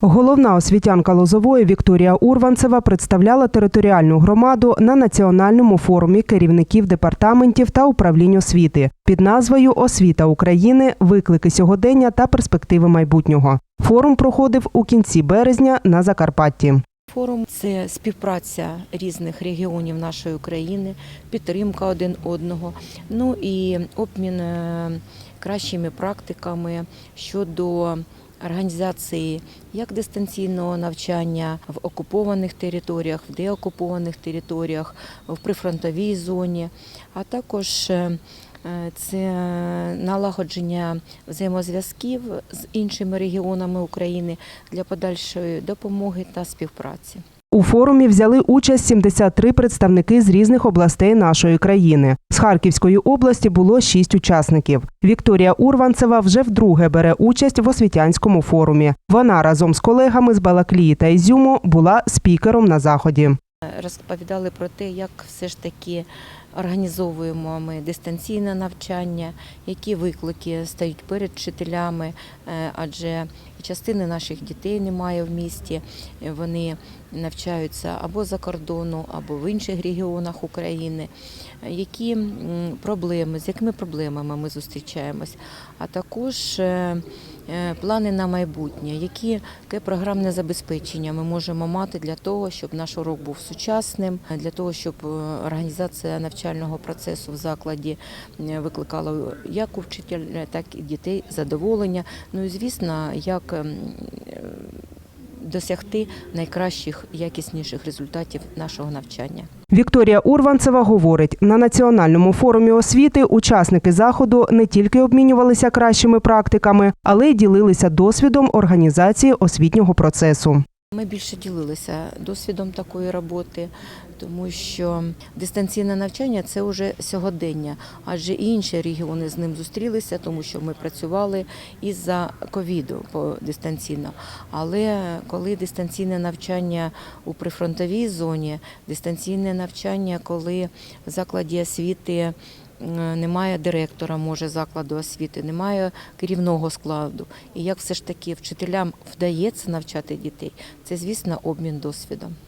Головна освітянка Лозової Вікторія Урванцева представляла територіальну громаду на національному форумі керівників департаментів та управлінь освіти під назвою Освіта України. Виклики сьогодення та перспективи майбутнього. Форум проходив у кінці березня на Закарпатті. Форум це співпраця різних регіонів нашої України, підтримка один одного, ну і обмін е, кращими практиками щодо організації як дистанційного навчання в окупованих територіях, в деокупованих територіях, в прифронтовій зоні, а також е, це налагодження взаємозв'язків з іншими регіонами України для подальшої допомоги та співпраці. У форумі взяли участь 73 представники з різних областей нашої країни. З Харківської області було шість учасників. Вікторія Урванцева вже вдруге бере участь в освітянському форумі. Вона разом з колегами з Балаклії та Ізюму була спікером на заході. Розповідали про те, як все ж таки організовуємо ми дистанційне навчання, які виклики стають перед вчителями, е, адже частини наших дітей немає в місті. е, Вони навчаються або за кордону, або в інших регіонах України. Які проблеми, з якими проблемами ми зустрічаємось, а також е, плани на майбутнє, які, яке програмне забезпечення ми можемо мати для того, щоб наш урок був сучасним, для того, щоб е, організація навчального процесу в закладі е, викликала як у вчителя, так і дітей задоволення. Ну і звісно, як ем, е, досягти найкращих якісніших результатів нашого навчання. Вікторія Урванцева говорить, на національному форумі освіти учасники заходу не тільки обмінювалися кращими практиками, але й ділилися досвідом організації освітнього процесу. Ми більше ділилися досвідом такої роботи, тому що дистанційне навчання це вже сьогодення, адже і інші регіони з ним зустрілися, тому що ми працювали із-за ковіду по дистанційно. Але коли дистанційне навчання у прифронтовій зоні, дистанційне навчання, коли в закладі освіти немає директора, може закладу освіти, немає керівного складу. І як все ж таки вчителям вдається навчати дітей, це звісно обмін досвідом.